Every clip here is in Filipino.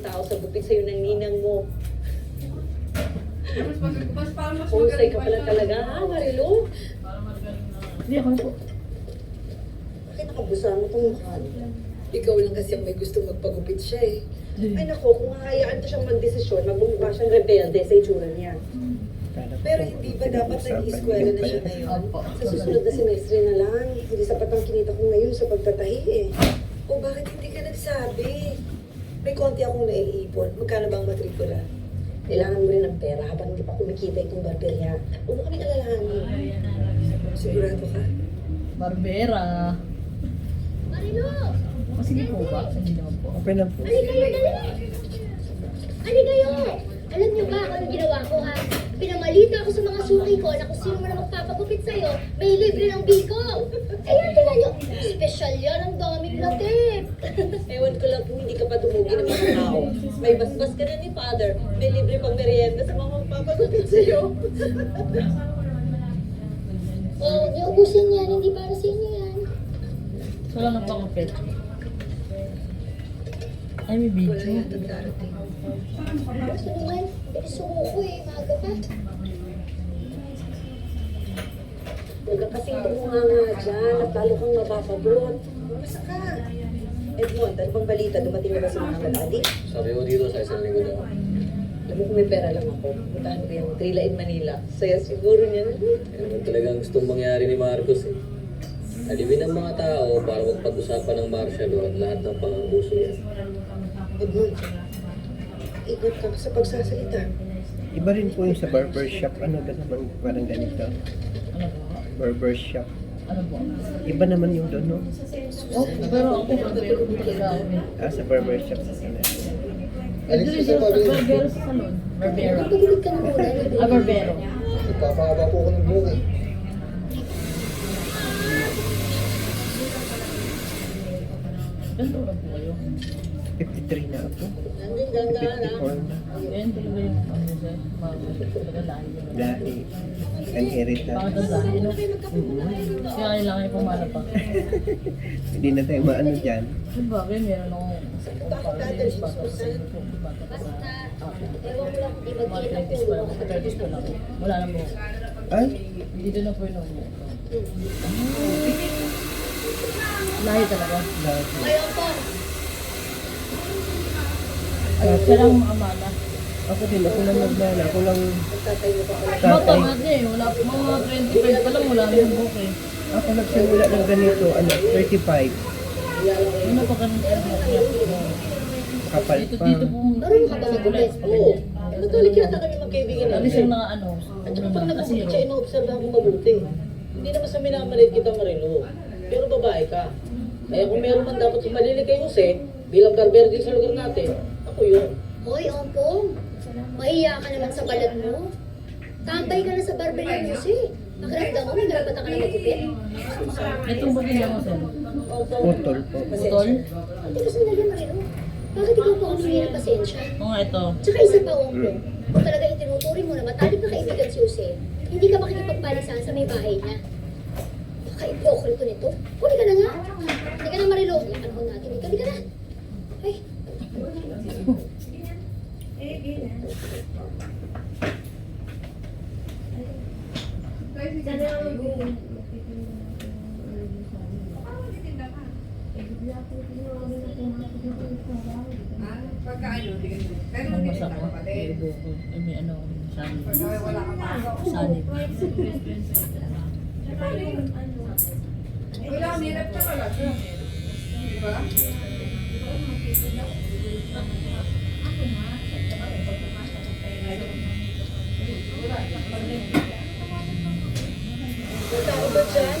tao sa bukid sa'yo ng ninang mo. Mas, mas, mas parang mas Husay magaling ka pa pala talaga, ha, Marilu? Hindi ako po. Bakit nakabusa mo itong mukha? Ikaw lang kasi ang may gusto magpagupit siya eh. Ay nako, kung hahayaan ko siyang magdesisyon, magmumukha siyang rebelde sa itsura niya. Pero hindi ba dapat nag-eskwela na siya ngayon? Sa susunod na semestre na lang. Hindi sapat ang kinita ko ngayon sa pagtatahi eh. O bakit hindi ka nagsabi? May konti akong naiipon. Magkano ba ang matrikula? Kailangan mo rin ng pera habang hindi pa kumikita itong barberya. Huwag mo kaming alalahanin. Sigurado ka? Barbera. Marilo! O sige po ba? Hindi naman po. Okay lang po. Ali kayo, dali! Ali kayo! Alam niyo ba kung anong ginawa ko ha? Pinamalita ako sa mga suki ko na kung sino man ang magpapagupit sa'yo, may libre ng biko. Ayan, tingnan niyo. Special yan, ang latif. Ewan ko lang kung hindi ka pa tumugi ng mga tao. May basbas ka na ni Father. May libre pang merienda sa mga magpapagupit sa'yo. Oh, huwag niyo ubusin yan, hindi para sa inyo yan. So lang ang pangupit. Ay, may video. Wala yata darating. Gusto naman, bilis sumuko eh, maaga pa. Huwag ka kasing tumunga nga dyan at lalo kang mapapagot. Masa ka? Edmond, ano bang balita? Dumating na ba si mga daddy? Sabi ko dito sa isang linggo daw. Alam mo kung may pera lang ako, puntahan ko yung Trila in Manila. Saya siguro niya. Yan naman talagang gustong mangyari ni Marcos eh. Alibin ang mga tao para magpag-usapan ng martial law at lahat ng pangabuso yan. Edmond, ingat ka sa pagsasalita. Iba rin po yung sa barbershop. Ano ba naman parang ganito? Ano po? Barbershop. Ano po? Iba naman yung doon, no? Oh, pero ako barbero po talaga ako eh. Ah, sa barbershop. Ano? Ito rin sa barbero sa salon. Barbera. Pagulid ka na muna. Ah, barbero. Nagpapahaba po ako ng buhok eh. Ganito lang po kayo. 53 na ako. Nandun, ganda na. 54 na. Yan talaga ano lahi. Bakit ang lahi, no? Kaya kailangan yung pumalapa. Hindi na tayo maano dyan. Kaya meron akong magkita 20s pa lang, ka 30s pa lang. Wala na mo. Ay, Hindi doon na po yun. Lahi talaga. dahil. Ngayon po, Ay, siya lang ang amana. Ako din, ako lang naglala. Ako lang ka. Mga tatay. tamad na eh. Wala, mga 25 pa lang, wala na yung buhok eh. Ako nagsimula ng ganito, ano, 35. Ano pa ganun kaya Kapal Dito, pa. dito po. Marunong ka ba magupit? Oo. Matalik yata kami magkaibigan Ano natin. siyang na ano? At saka pag nagpapit siya, inoobserbahan ko mabuti. Hindi naman sa minamalit kita Marilo. Pero babae ka. Kaya kung meron man dapat sumalili kay Jose, bilang barbero din sa lugar natin, ako yun. Hoy, Ompong, mahiya ka naman sa balat mo. Tambay ka na sa barberia mo si. Pakiramdam mo, may karapatan ka na magupit. Itong ba niya mo sir? Putol po. Putol? Hindi ko sandali, Marino. Bakit ikaw pa humingi ng pasensya? Oo nga ito. Tsaka isa pa, Ompong, kung talaga itinuturing mo na matalik na kaibigan si Jose, hindi ka makikipagpalisan sa may bahay niya. Napaka-ipokrito nito. Huli ka na nga. Hindi ka na, Marilo. Yung panahon natin. Hindi ka, hindi ka na. Ah, Pagka ano, di ganun. Pero Ang hindi basa ka ko. May kapatid. buhok. Ay, may ano. Sanib. Pagka wala ka pa. Sanib. Wala, hirap ka pala. Di ba? May tao ba dyan?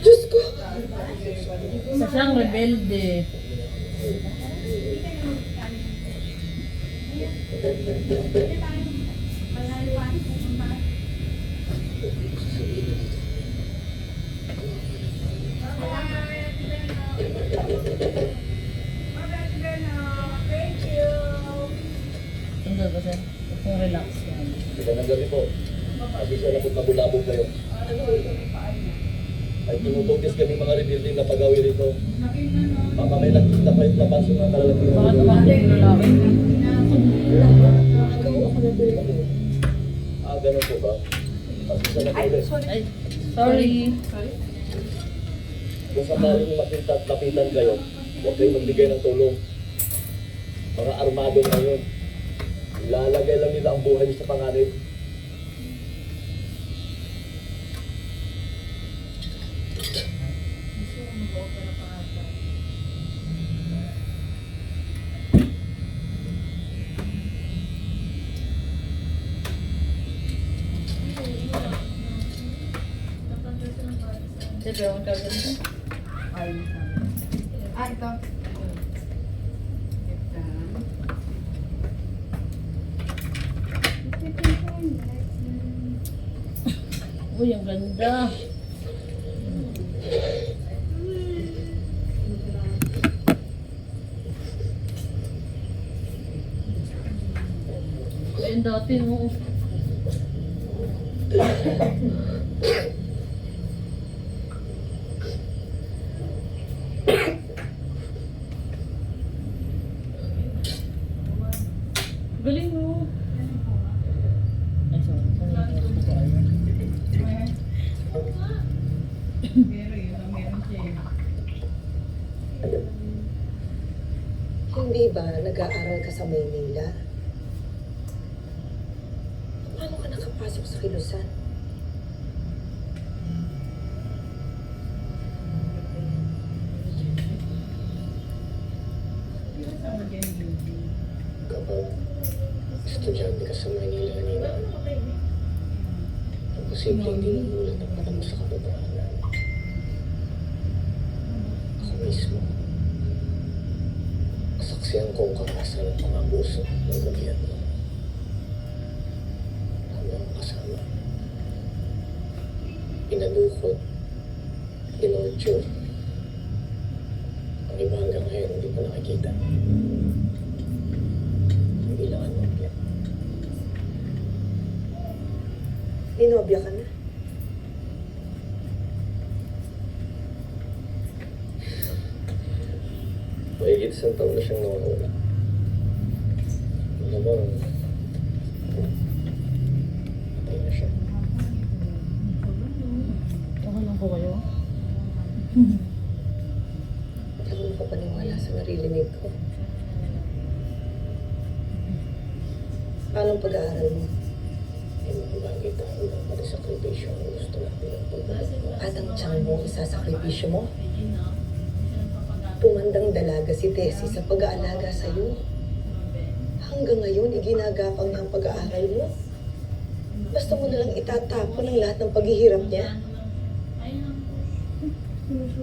Diyos ko! Isa siyang rebelde. Thank you. Kami mga rebuilding na pagawi rito. Baka may nakita kayo napansin ng kalalakihan. Bakit naman yung lalaki? Nagawa ako ng tulog. Ah, ganun po ba? Nakulit. Ay, sorry. Kung sakaling makita at lapitan kayo, huwag kayong magbigay ng tulong. Mga armado na yun. Lalagay lang nila ang buhay niyo sa panganib. Siyempre, ang kaganda. Ah, ito. Uy, ang ganda. Ayun dati, no? Galing mo. Ay, sorry. Sorry, sorry po kayo. Hindi ba nag-aaral ka sa Maynila? Paano ka nakapasok sa Kilusan? Kapag estudyante ka sa Manila kanina, ang posibleng dinugulat ang mata mo sa katotohanan. Ko ang ng pang-abuso ng gobyerno. Kami ang kasama. Inalukot, inorture. Ang iba hanggang ngayon hindi pa nakikita. Hindi lang ang nobya. Ninobya ka na. Mahigit isang taon na siyang nawawala. Mo, patay na siya. Okay lang po kayo? Hindi ako makapaniwala sa naririnig ko. Paano pag-aaral mo? Na pati sakripisyo ang gusto natin ang pagbabago. At ang tiyang mo, isasakripisyo mo? Tumandang dalaga si Tessie sa pag-aalaga sa'yo. Hanggang ngayon, iginagapang niya ang pag-aaral mo. Basta mo nalang itatapon ang lahat ng paghihirap niya. Hindi.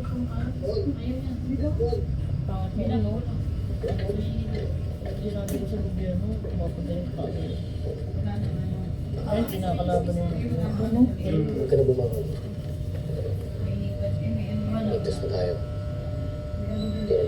Ay, kinakalaban mo. Ano? Huwag ka na bumangon. Ligtas na tayo. Tinulungan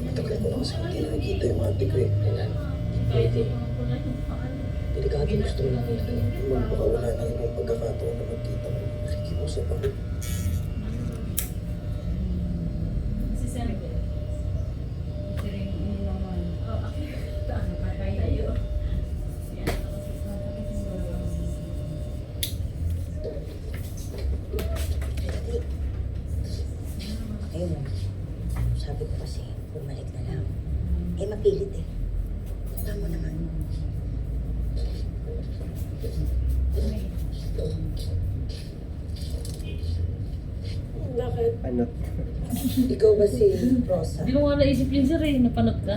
Matagal ko na kasi hindi nakikita yung ate ko eh. Pwede. Delikado gusto mo nakita. Baka wala na ibang pagkakataon na magkita mo. Nakikiusap ako. Ba si Rosa? Hindi ko nga naisip yun sir eh. Napanot ka?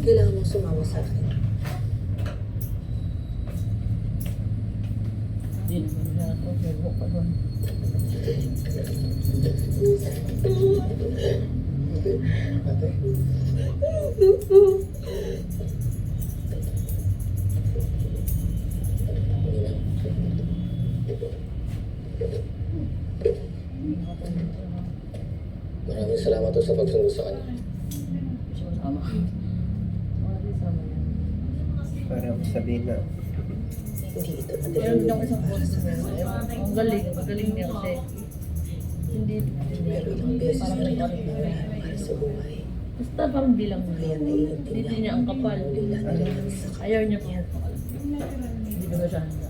Kailangan mong sumama sa akin. Sa kanya. Siya masama. Mga di sama yan. Para sabihin na, Hindi ito Meron din ako isang post na Ang galing. Ang galing niya kasi. Hindi. Pero ilang beses na rin nawala para sa buhay. Basta parang bilang mo. Hindi niya ang kapal. Ayaw niya pang Hindi ba siya handa?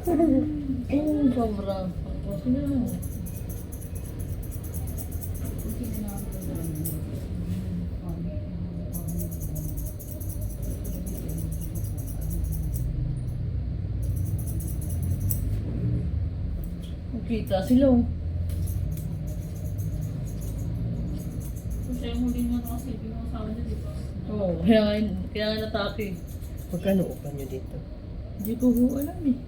Oo, sobrang. Tapos na. Kita sila. oh. Kasi yung huli mo na kasi, yung asawa niya, di ba? Oo, kaya nga, kaya nga natake. magkano upa nyo dito? Hindi ko ho alam eh.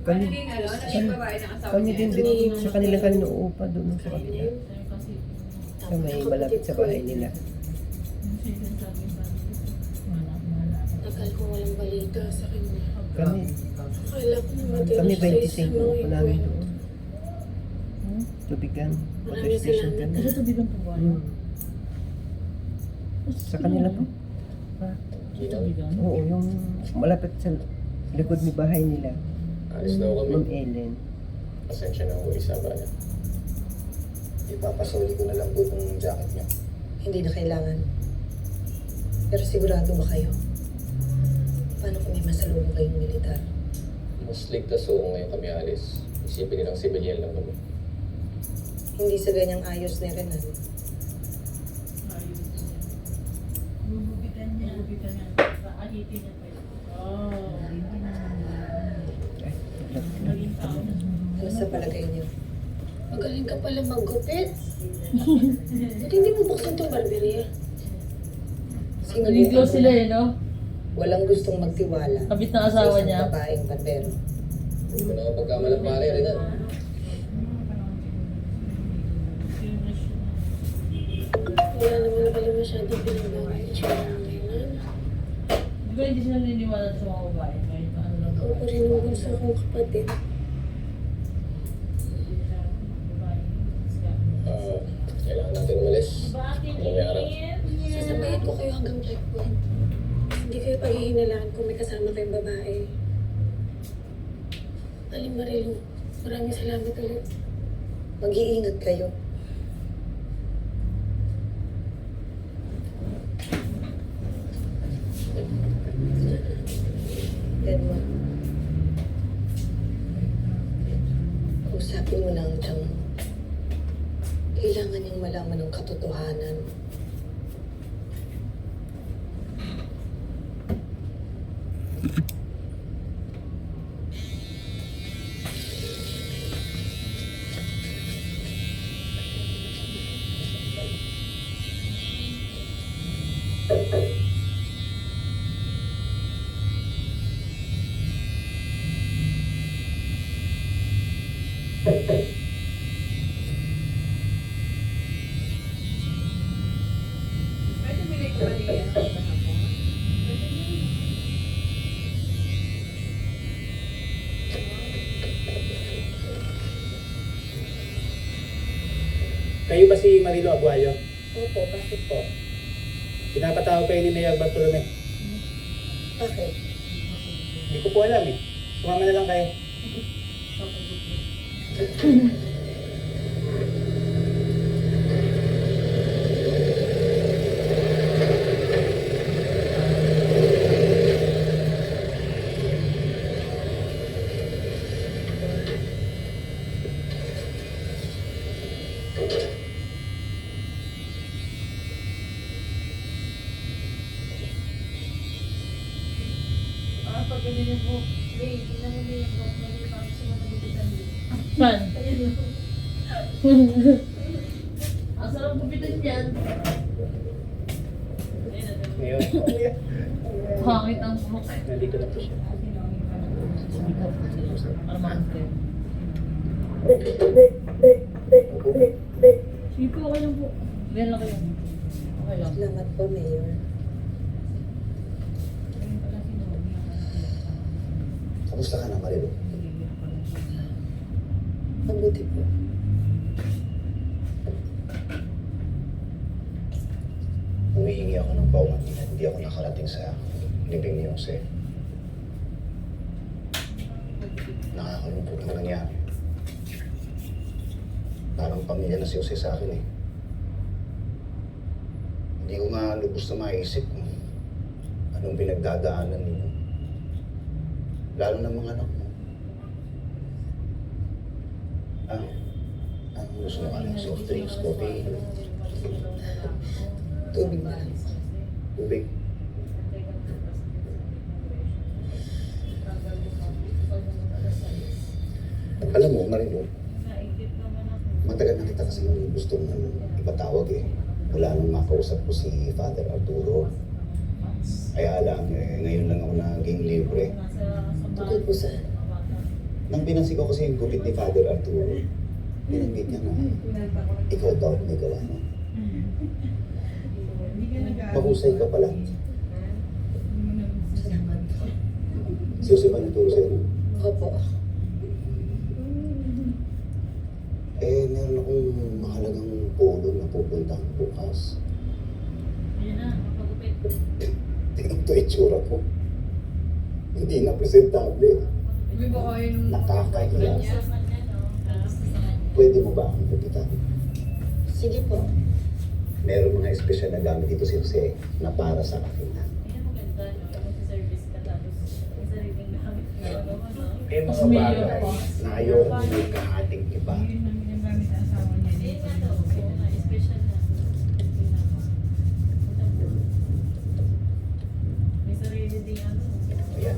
Ano Kami, din, ano, naging babae ng asawa kami niya? din dito sa kanila kanina uupa doon sa kanila. Sabi kasi, Sa may malapit sa bahay nila. yung season sabi ba? Wala, wala. Tagal ko walang balita sa kanya. Kami, Akala ko namatay kami siya sa 25 mga upa namin ikwento. Hmm? Tubigan. Water station salamat. kami. Kasi tubigan po ba? Hmm. Sa kanila po. Tubigan? Oo, yung malapit sa likod ni bahay nila. alis na ako Ma'am kami. Ellen. Pasensya na ako isa ba niya. ipapasuli ko na lang po itong jacket niyo. Hindi na kailangan. Pero sigurado ba kayo? Paano kung may masalubong kayong militar? Mas ligtas ako ngayon kami alis. Isipin nilang civilian lang kami. Hindi sa ganyang ayos ni Renan. Gugupitan niya. Gugupitan niya. Ahitin niya pa yun. Oh. Ay, Naging tao na. Ano sa palagay niyo? Magaling ka pala maggupit. Ba't hindi mo buksan itong barberia? Naging close sila eh, no? Walang gustong magtiwala. Kabit ng asawa sa isang niya. babaeng barbero. Hindi ko na mapagkamalang pare rin na. Wala naman pala masyadong pinagbago yung tsura ng Renan. Di ba hindi sila naniniwala sa mga babae? Kahit ano lang. Ako pa rin ang bunso kong kapatid. Ah, kailangan natin umalis. Ano may araw? Sasabayan ko kayo hanggang checkpoint. Hindi kayo paghihinalaan kung may kasama kayong babae. Aling Marilu, maraming salamat ulit. Mag-iingat kayo. Edward. Usapin mo na ang tiyang mo. Kailangan niyang malaman ng katotohanan. Pwede si Marilo Aguayo? Opo, bakit po? Pinapatawag kayo ni Mayor Bartolome. Bakit? Hindi ko po alam eh. Sumama na lang kayo. Ah, pag ganyan po, Ray, tingnan mo na yung box na rin, parang sa mga nagupitan din. Saan? Ang sarap gupitan dyan. Ngayon, Pangit ang buhok. nandito na po siya. Para makante. Sige po, okay lang po. Ganyan lang kayo. Okay lang. Salamat po, Mayor. Kamusta ka na, Marilu? Mabuti po. Humihingi ako ng pauman. Hindi ako nakarating sa libing ni Jose. Nakakalungkot ang nangyari. Parang pamilya na si Jose sa akin eh. Hindi ko nga lubos na maisip kung anong pinagdadaanan ninyo. Lalo na mga anak mo. Ah, anong gusto mo ka Soft drinks, coffee, Tubig na lang. tubig. Alam mo, Marino, matagal na kita kasi gustong ipatawag eh. Wala nang makausap ko si Father Arturo. Kaya lang, eh, ngayon lang ako naging libre. Tungkol po sa... Nang pinansin ko kasi yung gupit ni Father Arturo, binanggit niya na ikaw daw may gawa mo. Mahusay ka pala. Si Jose ba nagturo sa'yo? Opo. Eh, meron akong mahalagang polo na pupuntahan bukas. Yan na, mapagupit. Tingnan to itsura ko. Hindi na presentable. Hindi ba kayo nung Nakakahiya. Pwede mo ba akong pupitan? Sige po. Meron mga espesyal na gamit dito si Jose na para sa akin na. Yan ang maganda, no? Kapag sa service ka, tapos may sariling gamit na ano, ano. Eh, Mas mga bagay na ayoko may kahating iba. ano. May ano. Ayan.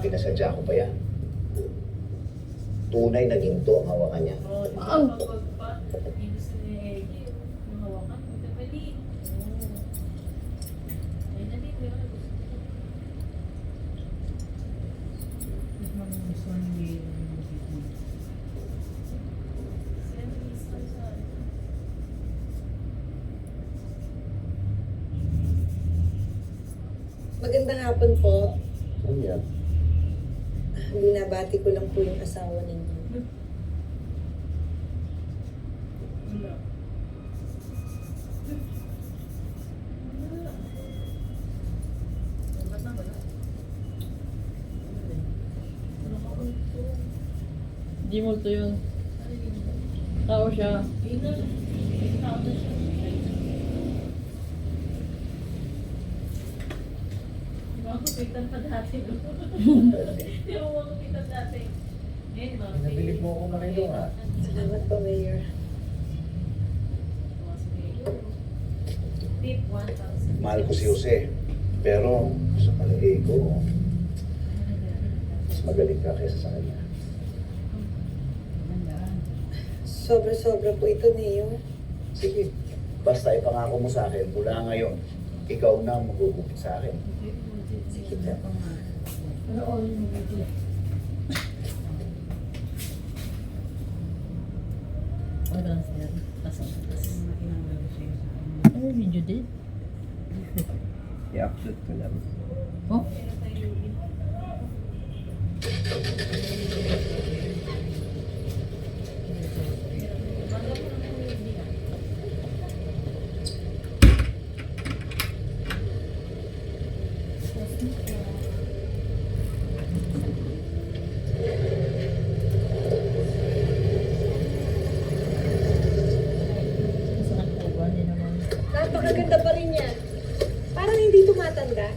Pinasadya ko pa yan. Tunay na ginto ang hawakan niya. Ang- gusto ni Eddie, yung hawakan, magkapali. Oo. Ay, nandito yun. Mas magugustuhan ni Sila ni Miss Gonzalo. Magandang hapon po. Ano yan? Binabati ko lang po yung asawa ninyo. Hindi multo yun. Tao siya. Di ba ako pitan pa dati, no? Di ba ako pitan dati? Nabilib mo ako, Marilo, ah. Salamat po, Mayor. Mahal ko si Jose. Pero sa palagay ko, mas magaling ka kaysa sa kanya. Sobra-sobra po ito, Mayor. Sige, basta ipangako mo sa akin, mula ngayon, ikaw na ang magugupit sa akin. Sige po. Okay lang siya. Tasang tatas. Ano video din? I-upload ko lang. Oh? Masakit po ba? Hindi naman. Napakaganda pa rin niya. Parang hindi tumatanda.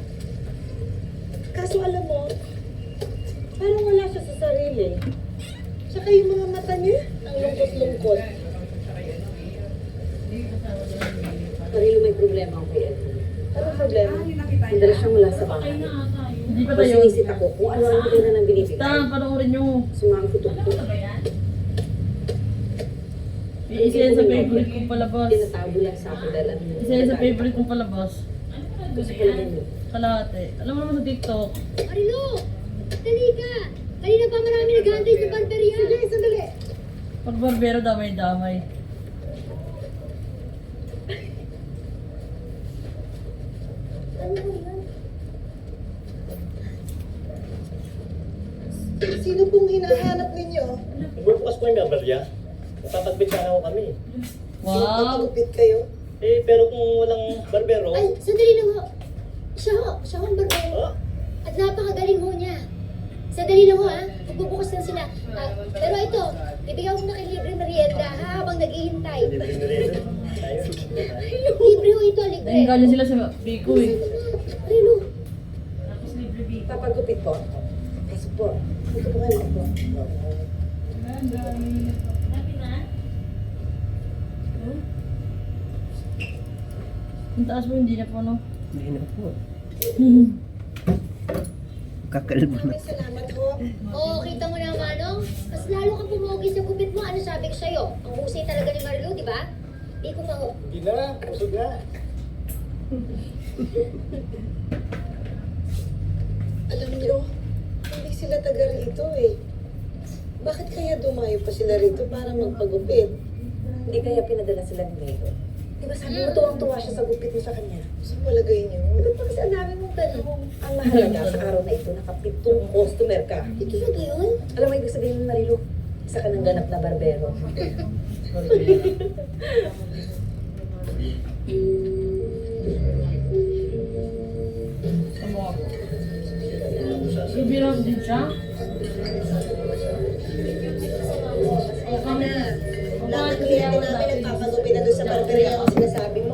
Kaso alam mo, parang wala siya sa sarili. Tsaka yung mga mata niya, ang lungkot-lungkot. Marilo may problema ako kay Edwin. Ano problema? Ah, yun nakita niya. Madala siyang mula sa Ay bahay. na ata yun. Hindi pa Tapos tayo. sinisita ko kung ano ang pera ng binibigay. Basta, panoorin nyo. Sumang kutok ko. Ano ba yan? Isa yan sa favorite kong palabas. Tinatago lang sa akin dahil ano. Isa yan sa favorite kong palabas. Gusto ko lang yun. Kalahati. Alam mo naman sa TikTok. Marilo! Dali ka! Kanina pa marami nag-aantay sa barberia. Sige, sandali. Pag barbero, damay-damay. Sino pong hinahanap ninyo? Bubukas po yung gabarya. Napapagbintangan ko kami. Wow! Magpapagupit kayo? Eh, pero kung walang barbero, Ay, sandali lang ho. Siya ho, siya ho ang barbero. oh, At napakagaling ho niya. Sandali lang ho ha, magbubukas lang sila. Ah, pero ito, bibigyan ko na kay libre merienda ha, habang naghihintay. libre na rin. Tayo. Libre ho ito, libre. Dahil galing sila sa Biko eh. Tapos libre biko. Papagupit po. Pasok po. Dito po kayo po. Happy na? Ang taas mo, hindi na po, no? Hindi na po. Kakalbo na. Salamat ho. Oo, kita mo naman, no? Mas lalo ka pumugi sa gupit mo. Ano sabi ko sa'yo? Ang husay talaga ni Marilo, di ba? Di ko maho. Hindi na, busog na. Alam niyo, hindi sila taga rito eh. Bakit kaya dumayo pa sila rito para magpagupit? Hindi kaya pinadala sila ni Mayo. Di ba sabi mo tuwang-tuwa siya sa gupit mo sa kanya? Sa palagay niyo? Ba't pa kasi ang dami mong tanong? Ang mahalaga sa araw na ito, nakapitong customer ka. Ito na ba yun? Alam mo ibig sabihin ng Marilu? Isa ka ng ganap na barbero. Bibirang din siya. Lahat ng kliyente namin nagpapagupit na doon barberia ang sinasabi.